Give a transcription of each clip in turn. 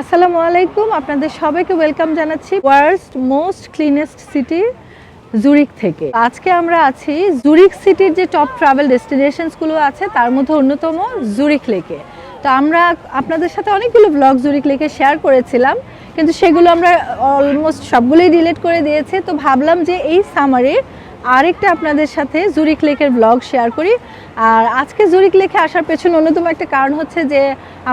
আসসালামু আলাইকুম। আপনাদের সবাইকে ওয়েলকাম জানাচ্ছি worst most cleanest city Zurich থেকে। আজকে আমরা আছি জুরিক সিটির যে টপ ট্রাভেল ডেস্টিনেশনসগুলো আছে, তার মধ্যে অন্যতম জুরিক লেকে। তো আমরা আপনাদের সাথে অনেকগুলো ব্লগ জুরিক লেকে শেয়ার করেছিলাম, কিন্তু সেগুলো আমরা অলমোস্ট সবগুলোই ডিলিট করে দিয়েছি। তো ভাবলাম যে এই সামারে আরেকটা আপনাদের সাথে জুরিক লেকের ব্লগ শেয়ার করি। আর আজকে জুরিক লেকে আসার পেছনে অন্যতম একটা কারণ হচ্ছে যে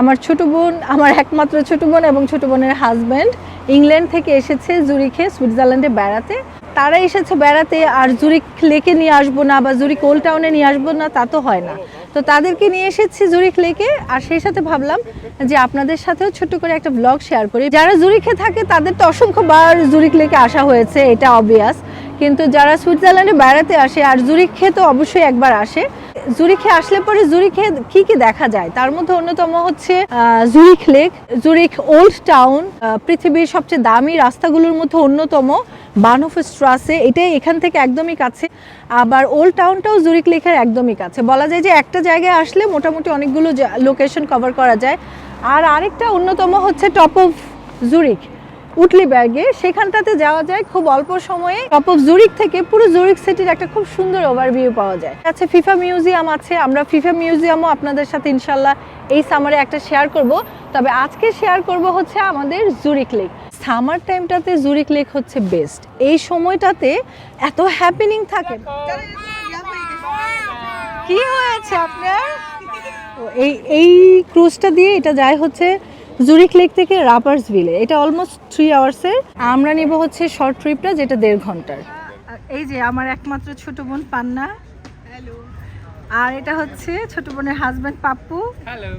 আমার ছোট বোন, আমার একমাত্র ছোট বোন এবং ছোট বোনের হাজব্যান্ড ইংল্যান্ড থেকে এসেছে জুরিখে, সুইজারল্যান্ডে বেড়াতে। তারা এসেছে বেড়াতে আর জুরিক লেকে নিয়ে আসব না বা জুরিক ওল্ড টাউনে নিয়ে আসব না, তা তো হয় না। তো তাদেরকে নিয়ে এসেছি জুরিক লেকে আর সেই সাথে ভাবলাম যে আপনাদের সাথেও ছোট্ট করে একটা ব্লগ শেয়ার করি। যারা জুরিখে থাকে তাদের তো অসংখ্যবার জুরিক লেকে আসা হয়েছে, এটা অবভিয়াস কিন্তু যারা সুইজারল্যান্ডে বেড়াতে আসে আর জুরিখে তো অবশ্যই একবার আসে, জুরিখে আসলে পরে জুরিখে কি কি দেখা যায়? তার মধ্যে অন্যতম হচ্ছে Zurich lake, Zurich old town পৃথিবীর সবচেয়ে দামি রাস্তাগুলোর মধ্যে অন্যতম বানহফ স্ট্রাসে এটাই এখান থেকে একদমই কাছে। আবার ওল্ড টাউনটাও জুরিক লেকের একদমই কাছে। বলা যায় যে একটা জায়গায় আসলে মোটামুটি অনেকগুলো লোকেশন কভার করা যায়। আর আরেকটা অন্যতম হচ্ছে টপ অফ জুরিক উটলিবার্গে সেখানটাতে যাওয়া যায় খুব অল্প সময়ে। টপ অফ জুরিক থেকে পুরো জুরিক সিটির একটা খুব সুন্দর ওভারভিউ পাওয়া যায়। আছে ফিফা মিউজিয়াম আছে, আমরা ফিফা মিউজিয়ামও আপনাদের সাথে ইনশাল্লাহ এই সামারে একটা শেয়ার করব। তবে আজকে শেয়ার করব হচ্ছে আমাদের জুরিক লেক সামার টাইমটাতে জুরিক লেক হচ্ছে বেস্ট এই সময়টাতে এত হ্যাপেনিং থাকে। কি হয়েছে আপনার? এই এই ক্রুজটা দিয়ে এটা যায় হচ্ছে জুরিক লেক থেকে রাপার্স ভিলে এটা অলমোস্ট থ্রি আওয়ার্সের আমরা নিব হচ্ছে শর্ট ট্রিপটা যেটা দেড় ঘণ্টার। এই যে আমার একমাত্র ছোট বোন পান্না। হ্যালো আর এটা হচ্ছে ছোট বোনের হাজব্যান্ড পাপ্পু। হ্যালো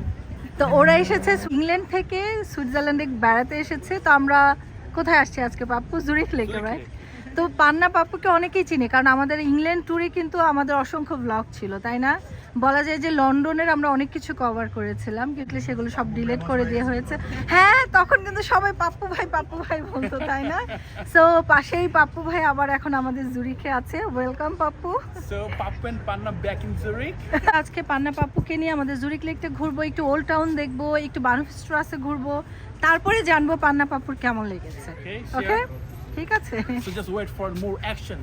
তো ওরা এসেছে ইংল্যান্ড থেকে সুইজারল্যান্ডে বেড়াতে এসেছে। তো আমরা কোথায় আসছি আজকে পাপ্পু? জুরিক লেকে রাইট তো পান্না পাপ্পুকে অনেকেই চিনি কারণ আমাদের ইংল্যান্ড ট্যুরে কিন্তু আমাদের অসংখ্য ব্লগ ছিল তাই না? বলা যায় যে লন্ডনের আমরা অনেক কিছু কভার করেছিলাম কিন্তু সেগুলো সব ডিলেট করে দেওয়া হয়েছে। হ্যাঁ তখন কিন্তু সবাই পাপ্পু ভাই পাপ্পু ভাই বলতো তাই না? সো পাশেই পাপ্পু ভাই আবার এখন আমাদের জুরিখে আছে। Welcome Pappu. So, Papa and Panna back in Zurich. আজকে পান্না পাপ্পুকে নিয়ে আমাদের জুরিক লেকটা ঘুরবো একটু ওল্ড টাউন দেখব একটু বানুফ স্ট্রাসে ঘুরবো তারপরে জানব পান্না পাপ্পুর কেমন লেগেছে। ওকে. ঠিক আছে? So just wait for more action.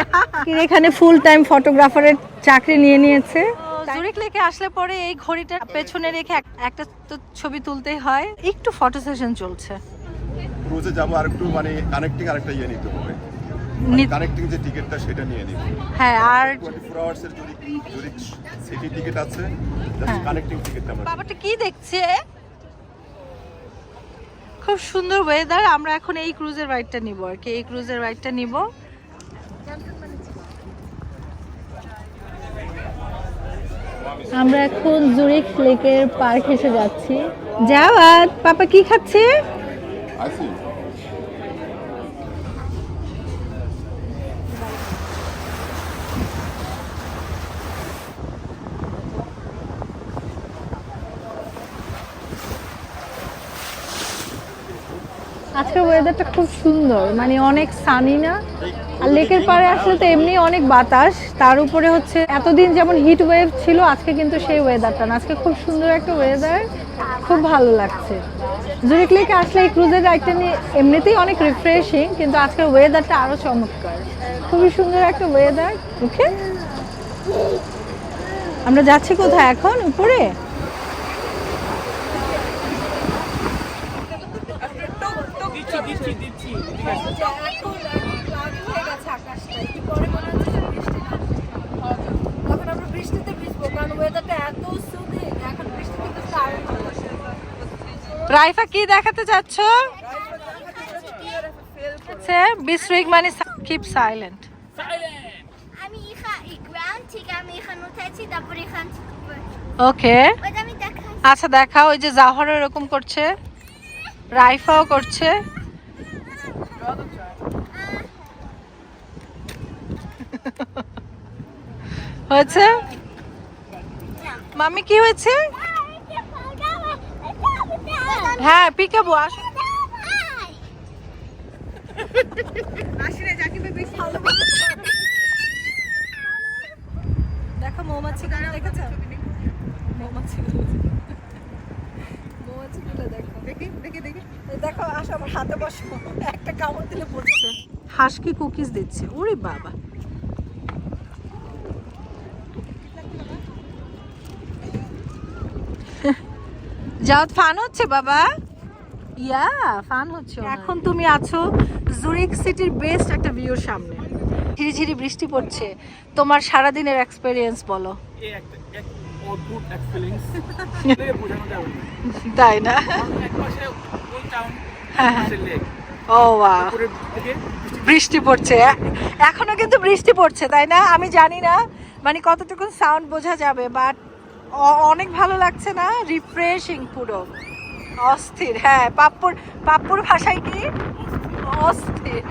এখানে ফুল টাইম ফটোগ্রাফারের চাকরি নিয়ে নিয়েছে। জুরিক লেকে আসলে পরে এই ঘড়িটা পেছনে রেখে একটা তো ছবি তুলতেই হয়। একটু ফটো সেশন চলছে। ক্রুজে যাব আর একটু মানে কানেক্টিং আরেকটা ইয়ে নিতে হবে। কানেক্টিং যে টিকিটটা সেটা নিয়ে নিব হ্যাঁ আর টোয়েন্টি ফোর আওয়ার্সের যদি জুরিক সিটি টিকিট আছে হ্যাঁ। কানেক্টিং টিকিটটা আমরা বাবাটা কি দেখছে? খুব সুন্দর ওয়েদার আমরা এখন এই ক্রুজের রাইডটা নিব আর কি এই ক্রুজের রাইডটা নিব। আমরা এখন জুরিক লেকের পার্ক এসে যাচ্ছি। যাওয়াত পাপা কি খাচ্ছে? আজকের ওয়েদারটা খুব সুন্দর মানে অনেক সানি না। আর লেকের পাড়ে আসলে তো এমনি অনেক বাতাস, তার উপরে হচ্ছে এতদিন যেমন হিট ওয়েভ ছিল, আজকে কিন্তু সেই ওয়েদারটা না। আজকে খুব সুন্দর একটা ওয়েদার খুব ভালো লাগছে। জুরিক লেকে আসলে এই ক্রুজের রাইডটা নিয়ে এমনিতেই অনেক রিফ্রেশিং কিন্তু আজকের ওয়েদারটা আরও চমৎকার। খুবই সুন্দর একটা ওয়েদার ওকে আমরা যাচ্ছি কোথায় এখন? উপরে দিচ্ছি দিচ্ছি দিচ্ছি তখন আমরা বৃষ্টিতে ভিজবো কারণ ওয়েদারটা এত এখন বৃষ্টি কিন্তু আরও রাইফা কি দেখাতে চাচ্ছ? হচ্ছে বিস্ট্রিক মানে কিপ সাইলেন্ট আমি ইখা ইগ্রাম ঠিক আমি এখানে উঠেছি তারপর এখান ওকে। আচ্ছা দেখা ওই যে জাহর এরকম করছে। রাইফাও করছে। হয়েছে? মামি কি হয়েছে? হ্যাঁ পিকাবো আস। দেখো মৌমাছি দেখেছ? মৌমাছি দেখো। দেখি দেখি দেখি। দেখো আসো আমার হাতে বসো। একটা কামড় দিলে পড়ছে হাঁসকে কুকিজ দিচ্ছে? ওরে বাবা। যাও ফান হচ্ছে বাবা? ইয়া ফান হচ্ছে এখন তুমি আছো জুরিক সিটির বেস্ট একটা ভিউর সামনে। ঝিরিঝিরি বৃষ্টি পড়ছে। তোমার এক্সপেরিয়েন্স বলো। এক অদ্ভুত এক্সপিরিয়েন্স না। তাই না? হ্যাঁ, হ্যাঁ। ও বৃষ্টি পড়ছে। এখনও কিন্তু বৃষ্টি পড়ছে তাই না? আমি জানি না। মানে কতটুকু সাউন্ড বোঝা যাবে বাট অনেক ভালো লাগছে না? রিফ্রেশিং পুরো। অস্থির হ্যাঁ পাপ্পুর পাপ্পুর ভাষায় কি? অস্থির।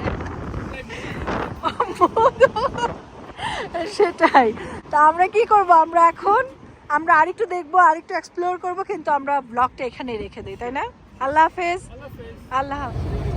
সেটাই। তা আমরা কি করব? আমরা এখন আমরা আরেকটু দেখব আরেকটু এক্সপ্লোর করব কিন্তু আমরা ব্লগটা এখানে রেখে দিই তাই না? আল্লাহ হাফেজ। আল্লাহ হাফেজ।